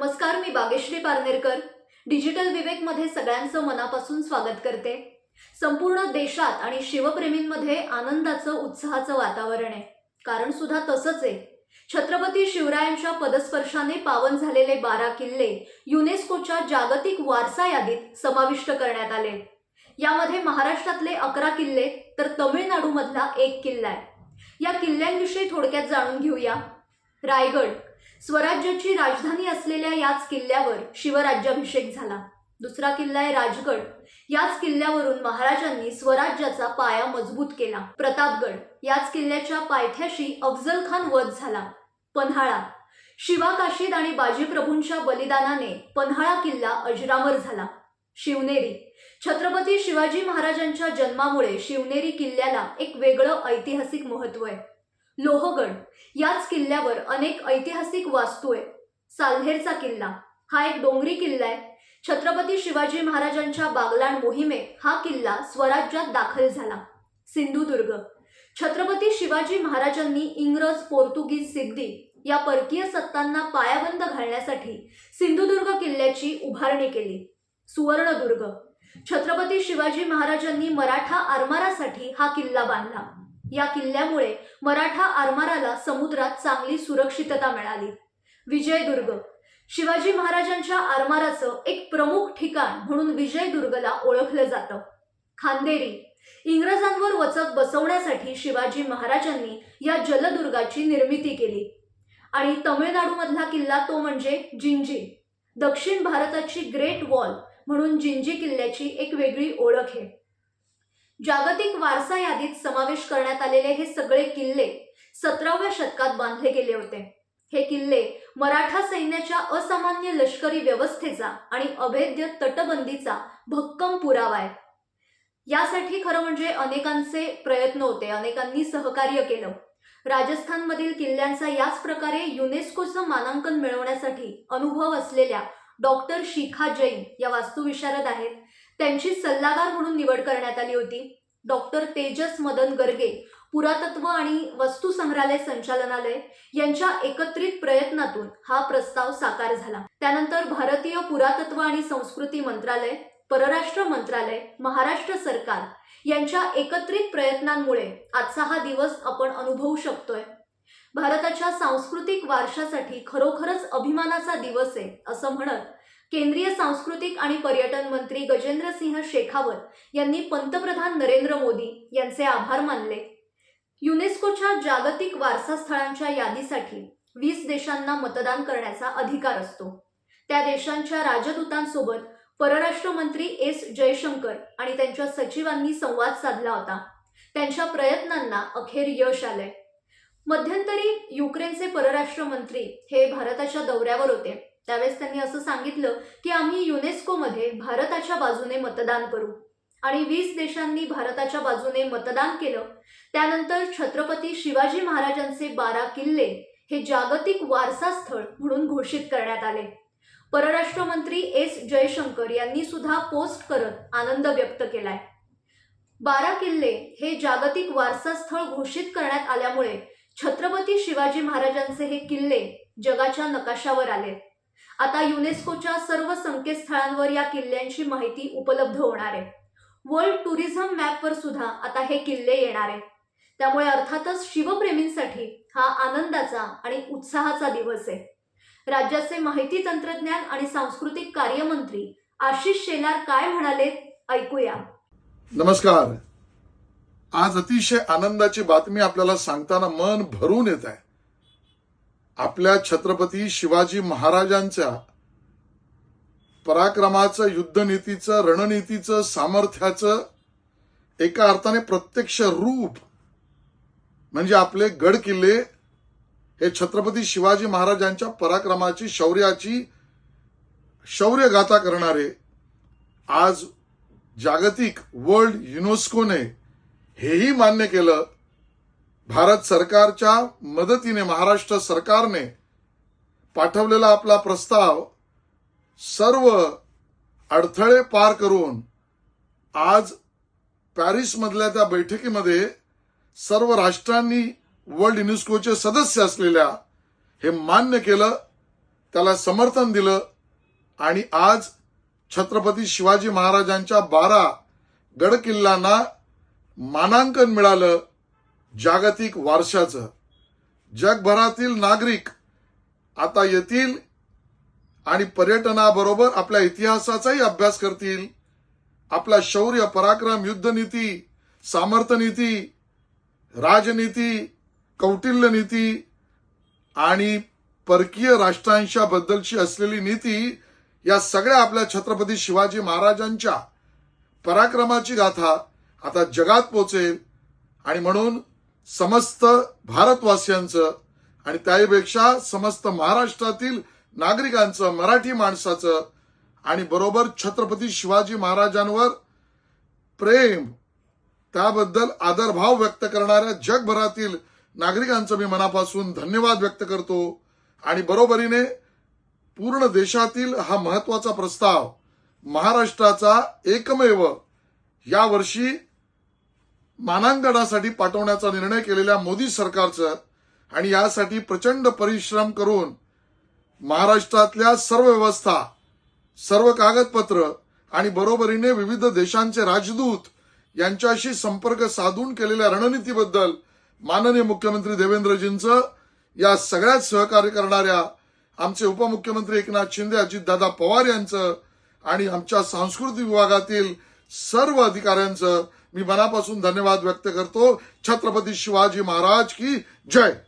नमस्कार मी बागेश्री पारनेरकर. डिजिटल विवेकमध्ये सगळ्यांचं मनापासून स्वागत करते. संपूर्ण देशात आणि शिवप्रेमींमध्ये आनंदाचं उत्साहाचं वातावरण आहे. कारण सुद्धा तसंच आहे. छत्रपती शिवरायांच्या पदस्पर्शाने पावन झालेले बारा किल्ले युनेस्कोच्या जागतिक वारसा यादीत समाविष्ट करण्यात आले. यामध्ये महाराष्ट्रातले अकरा किल्ले तर तमिळनाडूमधला एक किल्ला आहे. या किल्ल्यांविषयी थोडक्यात जाणून घेऊया. रायगड स्वराज्याची राजधानी असलेल्या याच किल्ल्यावर शिवराज्याभिषेक झाला. दुसरा किल्ला आहे राजगड. याच किल्ल्यावरून महाराजांनी स्वराज्याचा पाया मजबूत केला. प्रतापगड याच किल्ल्याच्या पायथ्याशी अफजल खान वध झाला. पन्हाळा शिवा काशीद आणि बाजीप्रभूंच्या बलिदानाने पन्हाळा किल्ला अजरामर झाला. शिवनेरी छत्रपती शिवाजी महाराजांच्या जन्मामुळे शिवनेरी किल्ल्याला एक वेगळं ऐतिहासिक महत्त्व आहे. लोहगड. याच किल्ल्यावर अनेक ऐतिहासिक वास्तू आहे साल्हेरचा किल्ला हा एक डोंगरी किल्ला आहे. छत्रपती शिवाजी महाराजांच्या बागलाण मोहिमेत हा किल्ला स्वराज्यात दाखल झाला. सिंधुदुर्ग. छत्रपती शिवाजी महाराजांनी इंग्रज पोर्तुगीज सिद्धी या परकीय सत्तांना पायाबंद घालण्यासाठी सिंधुदुर्ग किल्ल्याची उभारणी केली. सुवर्णदुर्ग. छत्रपती शिवाजी महाराजांनी मराठा आरमारासाठी हा किल्ला बांधला. या किल्ल्यामुळे मराठा आरमाराला समुद्रात चांगली सुरक्षितता मिळाली. विजयदुर्ग. शिवाजी महाराजांच्या आरमाराचं एक प्रमुख ठिकाण म्हणून विजयदुर्गला ओळखलं जातं. खांदेरी. इंग्रजांवर वचक बसवण्यासाठी शिवाजी महाराजांनी या जलदुर्गाची निर्मिती केली. आणि तमिळनाडूमधला किल्ला तो म्हणजे जिंजी. दक्षिण भारताची ग्रेट वॉल म्हणून जिंजी किल्ल्याची एक वेगळी ओळख आहे. जागतिक वारसा यादीत समावेश करण्यात आलेले हे सगळे किल्ले सतराव्या शतकात बांधले गेले होते. हे किल्ले मराठा सैन्याच्या असामान्य लष्करी व्यवस्थेचा आणि अभेद्य तटबंदीचा भक्कम पुरावा आहे. यासाठी खरं म्हणजे अनेकांचे प्रयत्न होते अनेकांनी सहकार्य केलं. राजस्थानमधील किल्ल्यांचा याच प्रकारे युनेस्कोचं मानांकन मिळवण्यासाठी अनुभव असलेल्या डॉक्टर शिखा जैन या वास्तुविशारद आहेत. त्यांची सल्लागार म्हणून निवड करण्यात आली होती. डॉक्टर तेजस मदन गर्गे पुरातत्व आणि वस्तू संग्रहालय संचालनालय यांच्या एकत्रित प्रयत्नातून हा प्रस्ताव साकार झाला. त्यानंतर भारतीय पुरातत्व आणि संस्कृती मंत्रालय परराष्ट्र मंत्रालय महाराष्ट्र सरकार यांच्या एकत्रित प्रयत्नांमुळे आजचा हा दिवस आपण अनुभवू शकतोय. भारताच्या सांस्कृतिक वारशासाठी खरोखरच अभिमानाचा दिवस आहे असं म्हणत केंद्रीय सांस्कृतिक आणि पर्यटन मंत्री गजेंद्रसिंह शेखावत यांनी पंतप्रधान नरेंद्र मोदी यांचे आभार मानले. युनेस्कोच्या जागतिक वारसा स्थळांच्या यादीसाठी वीस देशांना मतदान करण्याचा अधिकार असतो. त्या देशांच्या राजदूतांसोबत परराष्ट्र मंत्री एस जयशंकर आणि त्यांच्या सचिवांनी संवाद साधला होता. त्यांच्या प्रयत्नांना अखेर यश आलंय. मध्यंतरी युक्रेनचे परराष्ट्र मंत्री हे भारताच्या दौऱ्यावर होते. त्यावेळेस त्यांनी असं सांगितलं की आम्ही युनेस्कोमध्ये भारताच्या बाजूने मतदान करू. आणि वीस देशांनी भारताच्या बाजूने मतदान केलं. त्यानंतर छत्रपती शिवाजी महाराजांचे बारा किल्ले हे जागतिक वारसा स्थळ म्हणून घोषित करण्यात आले. परराष्ट्र मंत्री एस जयशंकर यांनी सुद्धा पोस्ट करत आनंद व्यक्त केलाय. बारा किल्ले हे जागतिक वारसा स्थळ घोषित करण्यात आल्यामुळे छत्रपती शिवाजी महाराजांचे हे किल्ले जगाच्या नकाशावर आले आता युनेस्कोच्या सर्व संकेतस्थळांवर या किल्ल्यांची माहिती उपलब्ध होणार आहे. वर्ल्ड टुरिझम मॅपवर सुद्धा आता हे किल्ले येणार आहे. त्यामुळे अर्थातच शिवप्रेमींसाठी हा आनंदाचा आणि उत्साहाचा दिवस आहे. राज्याचे माहिती तंत्रज्ञान आणि सांस्कृतिक कार्यमंत्री आशिष शेलार काय म्हणाले ऐकूया. नमस्कार. आज अतिशय आनंदाची बातमी आपल्याला सांगताना मन भरून येत आहे. आपल्या छत्रपती शिवाजी महाराजांच्या पराक्रमाचं युद्धनीतीचं रणनीतीचं सामर्थ्याचं एका अर्थाने प्रत्यक्ष रूप म्हणजे आपले गड किल्ले हे छत्रपती शिवाजी महाराजांच्या पराक्रमाची शौर्याची शौर्यगाथा करणारे आज जागतिक वर्ल्ड युनेस्कोने हेही मान्य केलं भारत सरकारच्या मदतीने महाराष्ट्र सरकारने पाठवलेला आपला प्रस्ताव सर्व अडथळे पार करून आज पॅरिसमधल्या त्या बैठकीमध्ये सर्व राष्ट्रांनी वर्ल्ड युनेस्कोचे सदस्य असलेल्या हे मान्य केलं त्याला समर्थन दिलं आणि आज छत्रपती शिवाजी महाराजांच्या बारा गडकिल्ल्यांना मानांकन मिळालं. जागतिक वारशाचं. जगभरातील नागरिक आता येतील आणि पर्यटनाबरोबर आपल्या इतिहासाचाही अभ्यास करतील. आपला शौर्य पराक्रम युद्धनीती सामर्थ्यनीती राजनीती कौटिल्य नीती आणि परकीय राष्ट्रांच्या बद्दलची असलेली नीती या सगळ्या आपल्या छत्रपती शिवाजी महाराजांच्या पराक्रमाची गाथा आता जगात पोचेल. आणि म्हणून समस्त भारतवासियांचं आणि त्याहीपेक्षा समस्त महाराष्ट्रातील नागरिकांचं मराठी माणसाचं आणि बरोबर छत्रपती शिवाजी महाराजांवर प्रेम त्याबद्दल आदरभाव व्यक्त करणाऱ्या जगभरातील नागरिकांचं मी मनापासून धन्यवाद व्यक्त करतो. आणि बरोबरीने पूर्ण देशातील हा महत्त्वाचा प्रस्ताव महाराष्ट्राचा एकमेव यावर्षी मानांकनासाठी पाठवण्याचा निर्णय केलेल्या मोदी सरकारचं आणि यासाठी प्रचंड परिश्रम करून महाराष्ट्रातल्या सर्व व्यवस्था सर्व कागदपत्र आणि बरोबरीने विविध देशांचे राजदूत यांच्याशी संपर्क साधून केलेल्या रणनीतीबद्दल माननीय मुख्यमंत्री देवेंद्रजींचं या सगळ्यात सहकार्य करणाऱ्या आमचे उपमुख्यमंत्री एकनाथ शिंदे अजितदादा पवार यांचं आणि आमच्या सांस्कृतिक विभागातील सर्व अधिकाऱ्यांचं मी मनापासून धन्यवाद व्यक्त करतो. छत्रपती शिवाजी महाराज की जय.